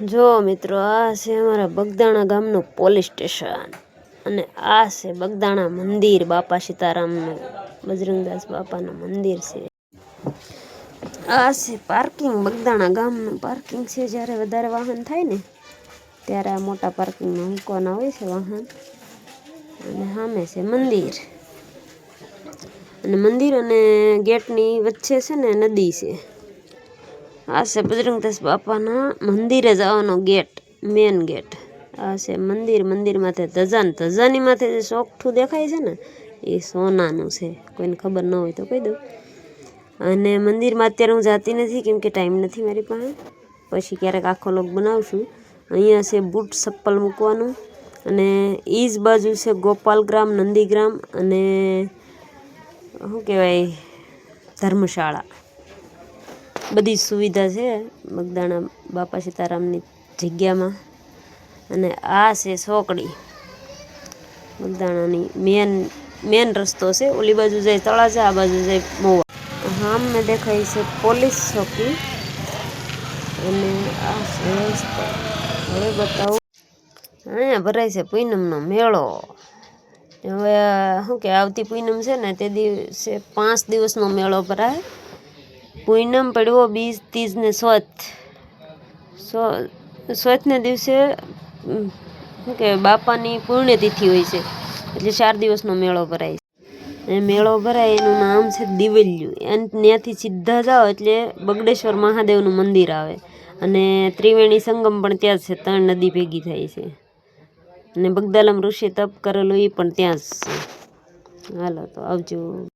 જો મિત્રો, આ છે અમારા બગદાણા ગામનું પોલીસ સ્ટેશન. અને આ છે બગદાણા મંદિર, બાપા સીતારામનું, બજરંગદાસ બાપાનું મંદિર છે. આ છે પાર્કિંગ, બગદાણા ગામનું પાર્કિંગ છે. જ્યારે વધારે વાહન થાય ને, ત્યારે આ મોટા પાર્કિંગમાં મૂકવાના હોય છે વાહન. અને સામે છે મંદિર. અને મંદિર અને ગેટની વચ્ચે છે ને નદી છે. આ છે બજરંગદાસ બાપાના મંદિરે જવાનો ગેટ મેન ગેટ આ છે મંદિર મંદિર માથે ધજા ને ધજાની માથે જે ચોકઠું દેખાય છે ને, એ સોનાનું છે. કોઈને ખબર ન હોય તો કહી દઉં. અને મંદિરમાં અત્યારે હું જાતી નથી, કેમ કે ટાઈમ નથી મારી પાસે. પછી ક્યારેક આખો લોક બનાવશું. અહીંયા છે બૂટ ચપ્પલ મૂકવાનું. અને એ જ બાજુ છે ગોપાલગ્રામ, નંદીગ્રામ અને, શું કહેવાય, ધર્મશાળા. બધી સુવિધા છે મગદાણા બાપા સીતારામની જગ્યામાં. અને આ છે સોકડી. મગદાણાની મેન મેન રસ્તો છે. ઓલી બાજુ જાય તળાજા, આ બાજુ જાય મોવા. હા મેં દેખાય છે પોલીસ ચોકી. અને આ રસ્તો. હવે બતાવું. અહીંયા ભરાય છે પૂનમનો મેળો. હવે, શું કે, આવતી પૂનમ છે ને તે દિવસે પાંચ દિવસનો મેળો ભરાય. પૂનમ પડવો બીજ ને સોથ સો સોથને દિવસે શું કે બાપાની પુણ્યતિથિ હોય છે. એટલે ચાર દિવસનો મેળો ભરાય છે. અને મેળો ભરાય, એનું નામ છે દિવેલ્યુ. અને ત્યાંથી સીધા જાઓ એટલે બગડેશ્વર મહાદેવનું મંદિર આવે. અને ત્રિવેણી સંગમ પણ ત્યાં જ છે, ત્રણ નદી ભેગી થાય છે. અને બગદાલમ ઋષિ તપ કરેલું એ પણ ત્યાં જ છે. હાલો, તો આવજો.